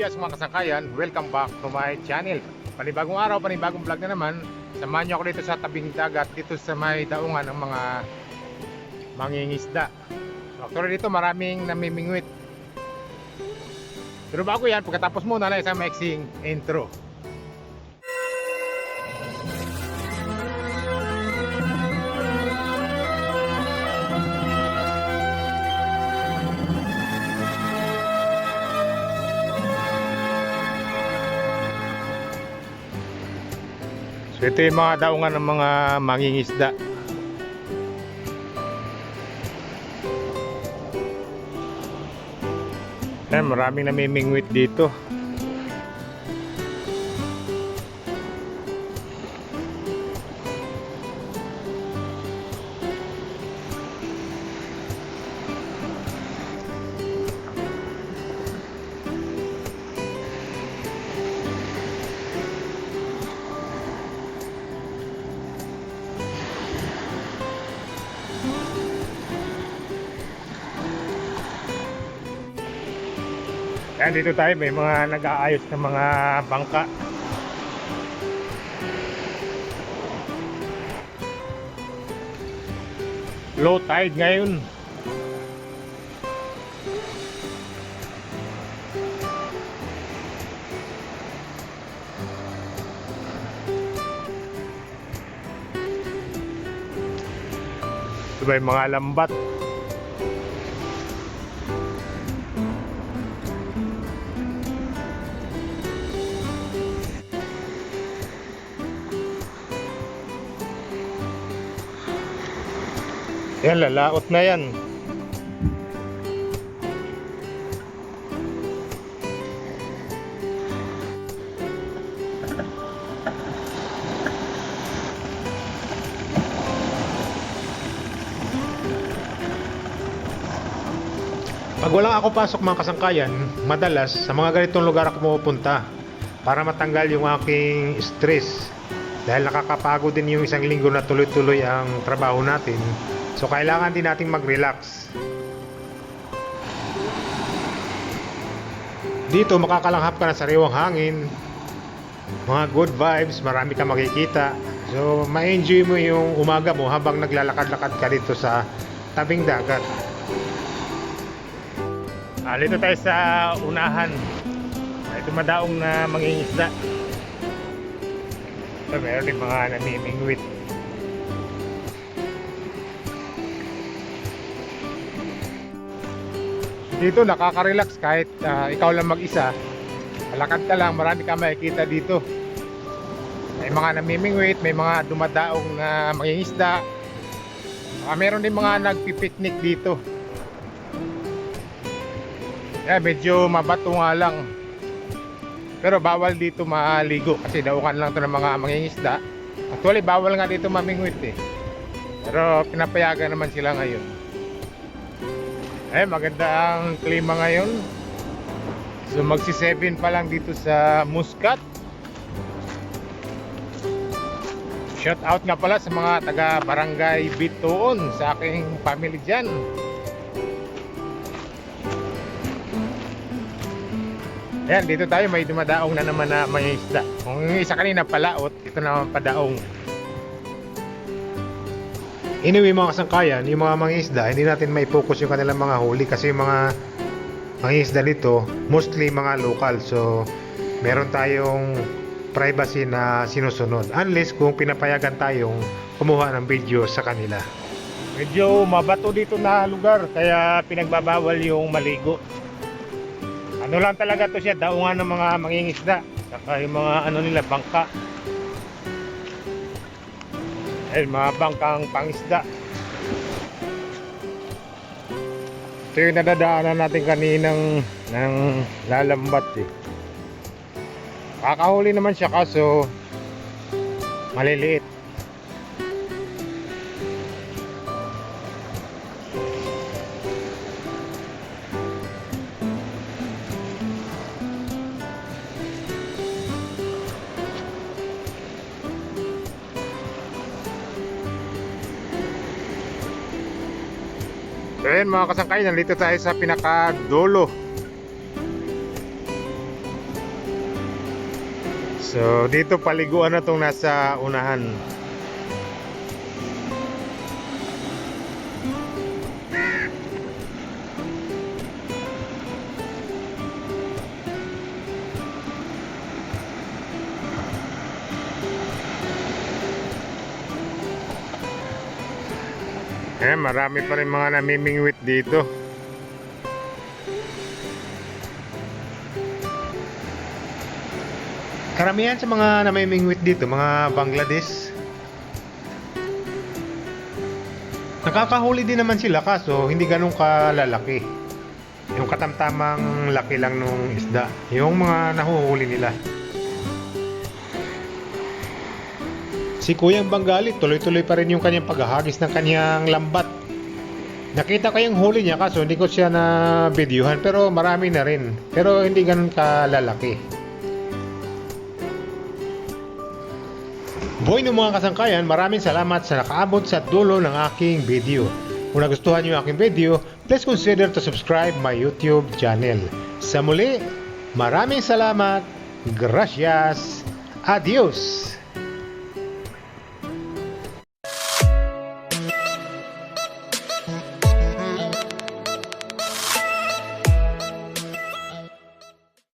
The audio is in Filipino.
Diaz mga kasangkayan, welcome back to my channel. Panibagong araw, panibagong vlog na naman. Samahan niyo ako dito sa tabing dagat, dito sa may daungan ng mga mangingisda. So, actually dito maraming namimingwit. Pero bago yan, pagkatapos muna na isang mixing intro. So ito yung mga daungan ng mga mangingisda. Yan, maraming namimingwit dito. Yan, dito tayo may mga nag-aayos ng mga bangka. Low tide ngayon. Ito ba yung mga lambat? Yan, lalaot na yan. Pag walang ako pasok mga kasangkayan, madalas sa mga ganitong lugar ako pumupunta para matanggal yung aking stress. Dahil nakakapagod din yung isang linggo na tuloy-tuloy ang trabaho natin. So kailangan din nating mag-relax. Dito makakalanghap ka ng sariwang hangin, mga good vibes, marami ka makikita. So ma-enjoy mo yung umaga mo habang naglalakad-lakad ka dito sa tabing dagat. Ah, dito tayo sa unahan. May dumadaong na mangingisda. So, meron din mga namimingwit. Dito nakaka-relax kahit ah, ikaw lang mag-isa. Malakad ka lang, marami ka makikita dito. May mga namimingwit, may mga dumadaong na mangingisda. Ah, meron din mga nagpipiknik dito. Yeah, medyo mabato nga lang. Pero bawal dito maligo kasi daukan lang to ng mga mangingisda. Actually, bawal nga dito mamingwit eh. Pero pinapayagan naman sila ngayon. Eh, maganda ang klima ngayon. So magsi 7 pa lang dito sa Muscat. Shout out nga pala sa mga taga Barangay Bituon sa aking family dyan. Ayan, dito tayo may dumadaong na naman na may isda. Kung isa kanina palaot, ito naman padaong. Anyway mga kasangkayan, yung mga mga isda, hindi natin may focus yung kanilang mga huli kasi yung mga mga isda nito, mostly mga local. So, meron tayong privacy na sinusunod. Unless kung pinapayagan tayong kumuha ng video sa kanila. Medyo mabato dito na lugar, kaya pinagbabawal yung maligo. Ano lang talaga to siya, daungan ng mga mangingisda. Saka yung mga ano nila, bangka. Ayun, mga bangkang pangisda. Ito yung nadadaanan natin kaninang ng lalambat eh. Kakahuli naman siya kaso maliliit. So ayan mga kasangkay, nandito tayo sa pinakadulo. So dito paliguan na itong nasa unahan. Eh, marami pa rin mga namimingwit dito. Karamihan sa mga namimingwit dito, mga Bangladesh. Nakakahuli din naman sila kaso hindi ganun kalalaki. Yung katamtamang laki lang nung isda. Yung mga nahuhuli nila. Si Kuyang Banggali, tuloy-tuloy pa rin yung kanyang paghahagis ng kanyang lambat. Nakita ko yung huli niya kaso hindi ko siya na videohan pero marami na rin. Pero hindi ganun kalalaki. Boy ng mga kasangkayan, maraming salamat sa nakaabot sa dulo ng aking video. Kung nagustuhan niyo aking video, please consider to subscribe my YouTube channel. Sa muli, maraming salamat. Gracias. Adios.